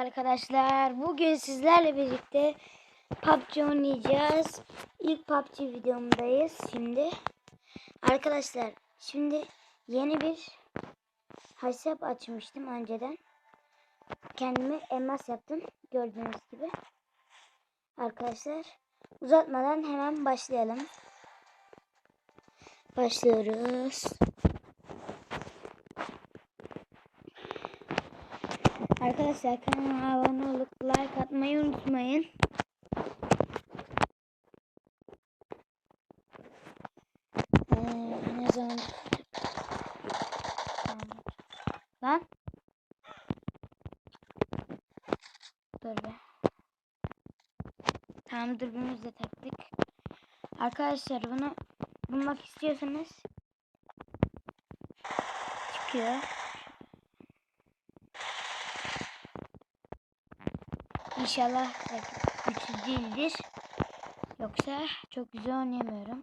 Arkadaşlar bugün sizlerle birlikte PUBG oynayacağız. İlk PUBG videomdayız şimdi. Arkadaşlar şimdi yeni bir hesap açmıştım önceden. Kendime elmas yaptım gördüğünüz gibi. Arkadaşlar uzatmadan hemen başlayalım. Başlıyoruz. Arkadaşlar kanalıma abone olup like atmayı unutmayın. Ee, ne zaman lan. Dur be. Tamam dürbünümüzü de taktık. Arkadaşlar bunu bulmak istiyorsanız çıkıyor İnşallah güçlü değildir. Yoksa çok güzel oynayamıyorum.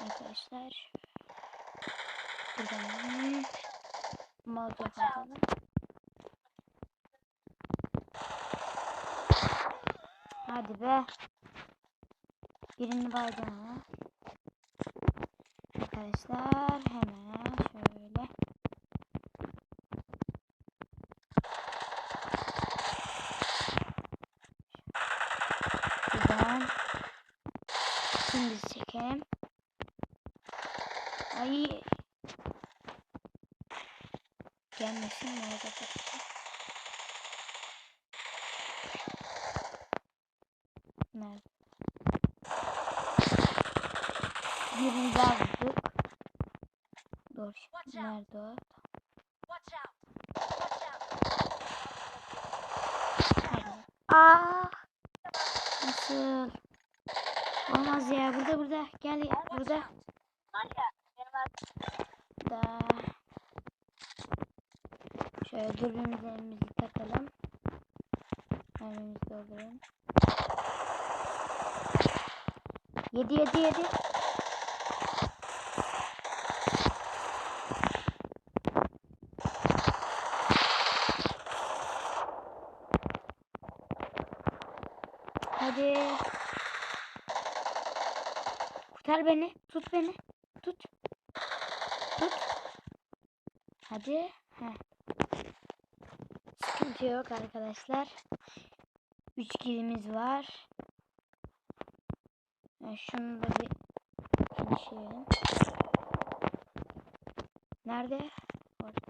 Arkadaşlar. Buradan molotof atalım. Hadi be. Birini baydım. Arkadaşlar hemen şöyle. Buradan. Şimdi çekeyim. Ay. Gelmesin mi tabii. Nerede? Birini vurduk. Dur. Nerede o? Aa! Nasıl? Olmaz ya. Burada burada. Gel. Burada. Da. Şöyle dürbünlerimizi takalım. Mermimizi dolduralım. Yedi yedi yedi. Hadi. Kurtar beni. Tut beni. Tut. Tut. Hadi. Heh. Sıkıntı yok arkadaşlar. 3 kilimiz var. Yani şunu da bir finishleyelim. Nerede? Orada.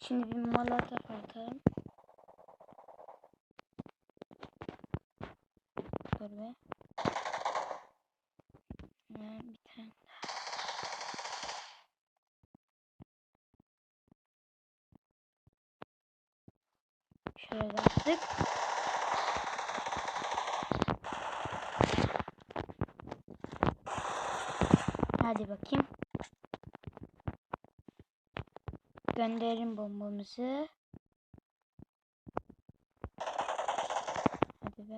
Şimdi bir molotof atalım. Dur be. Hemen bir tane daha. Şöyle attık. Hadi bakayım. Gönderin bombamızı. Hadi be.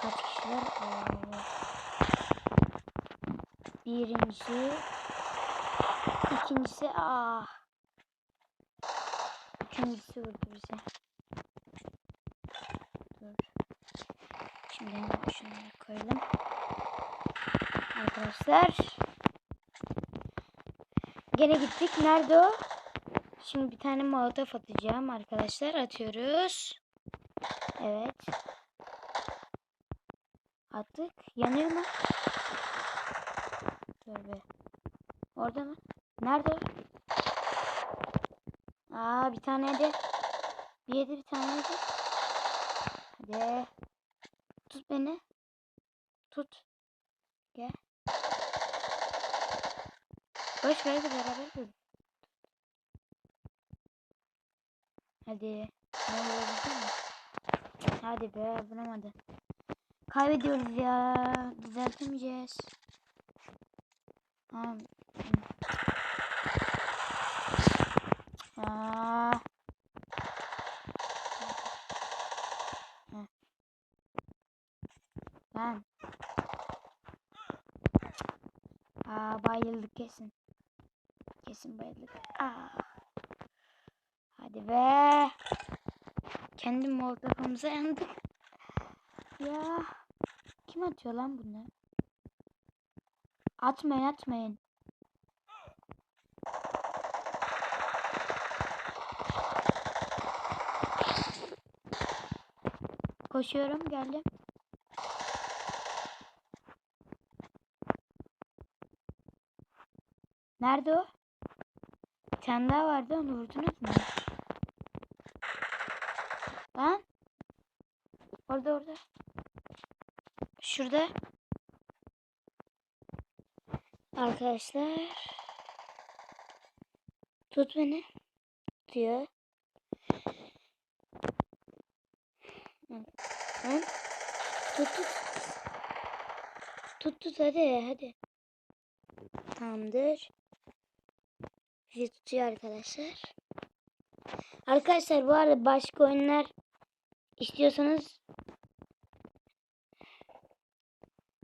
Kaç kişiler? Oo. Birincisi. İkincisi ah. Üçüncüsü vurdu bize. Dur. Şimdi şunları koyalım. Arkadaşlar. Gene gittik. Nerede o? Şimdi bir tane molotof atacağım arkadaşlar. Atıyoruz. Evet. Attık. Yanıyor mu? Dur be. Orada mı? Nerede? Aa bir tane yedi. Bir yedi bir tane yedi. Hadi. Tut beni. Tut. Gel. Boş ver de beraber dur. Hadi. Ne mi? Hadi be bulamadı. Kaybediyoruz ya. Düzeltemeyeceğiz. Aa. Heh. Lan. Aa Ya bayıldık kesin. Kesin bayıldık. Aa. Hadi be. Kendi molotofumuza yandık. Ya. Kim atıyor lan bunu? Atmayın atmayın. Koşuyorum geldim. Nerede o? Bir tane daha vardı onu vurdunuz mu? Lan. Orada orada. Şurada. Arkadaşlar. Tut beni. Diyor. Lan. Tut tut. Tut tut hadi hadi. Tamamdır. Bizi tutuyor arkadaşlar. Arkadaşlar bu arada başka oyunlar istiyorsanız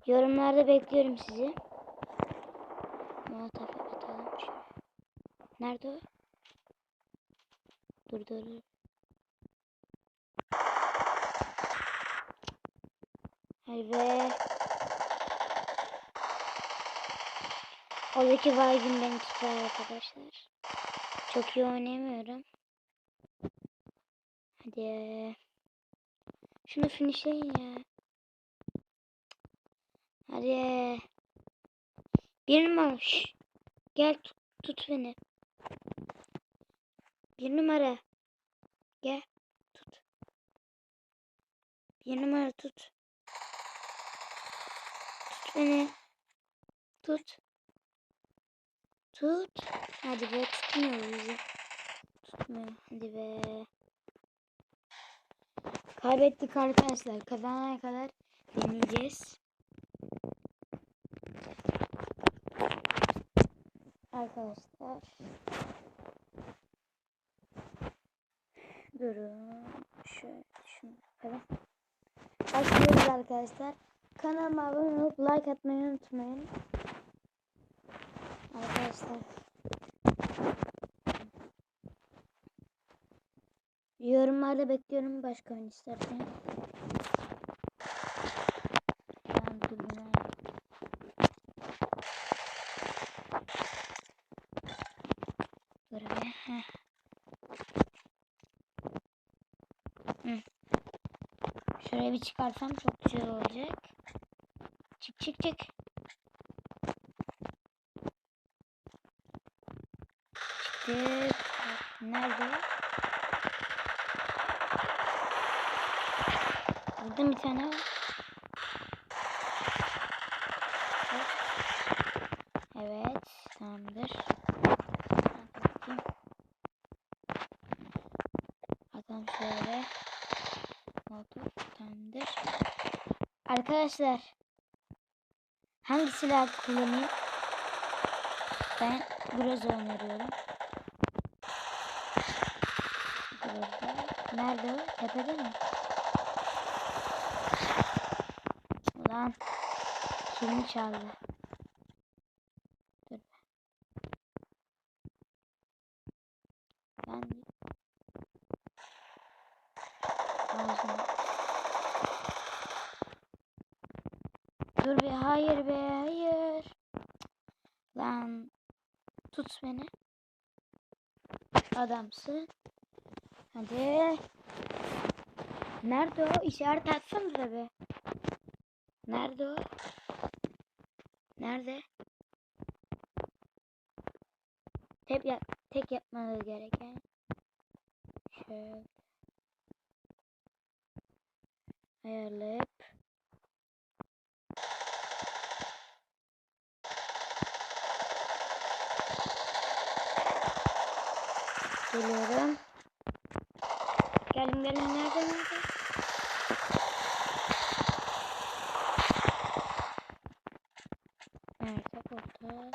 yorumlarda bekliyorum sizi. Nerede o? Dur dur dur. Be. Oradaki baygın beni tutar arkadaşlar. Çok iyi oynayamıyorum. Hadi. Şunu finishleyin ya. Hadi. Bir numara. Şş. Gel tut, tut beni. Bir numara. Gel. Tut. Bir numara tut. Beni. Tut. Tut. Hadi be tutmuyor bizi. Tutmuyor. Hadi be. Kaybettik arkadaşlar. Kazanana kadar deneyeceğiz. Arkadaşlar. Durun. Şöyle şunu yapalım. Başlıyoruz arkadaşlar. Kanalıma abone olup like atmayı unutmayın. Arkadaşlar. Yorumlarda bekliyorum başka oyun istersen. Şuraya bir çıkarsam çok güzel olacak. Çık çık çık. Çıktık. Nerede? Burada bir tane. Evet, tamamdır. Adam şöyle. Oldu, tamamdır. Arkadaşlar, hangi silah kullanayım? Ben Groza öneriyorum. Groza. Nerede o? Tepede mi? Ulan. Kilimi çaldı. Dur. Ben Ağzına. Dur be hayır be hayır. Lan tut beni. Adamsın. Hadi. Nerede o? İşaret atsanıza be. Nerede o? Nerede? Tek yap tek yapmanız gereken şöyle ayarlayıp geliyorum. Geldim geldim nerede nerede? Nerede burada?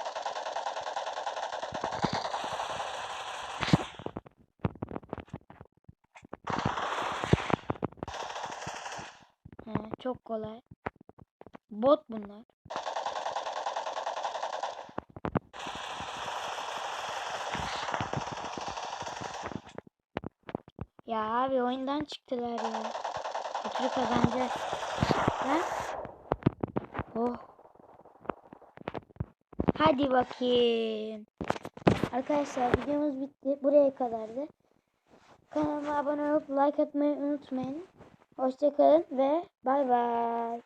He, çok kolay. Bot bunlar. Ya abi oyundan çıktılar ya. Bir türlü kazanacağız. Ha? Oh. Hadi bakayım. Arkadaşlar videomuz bitti. Buraya kadardı. Kanalıma abone olup like atmayı unutmayın. Hoşçakalın ve bay bay.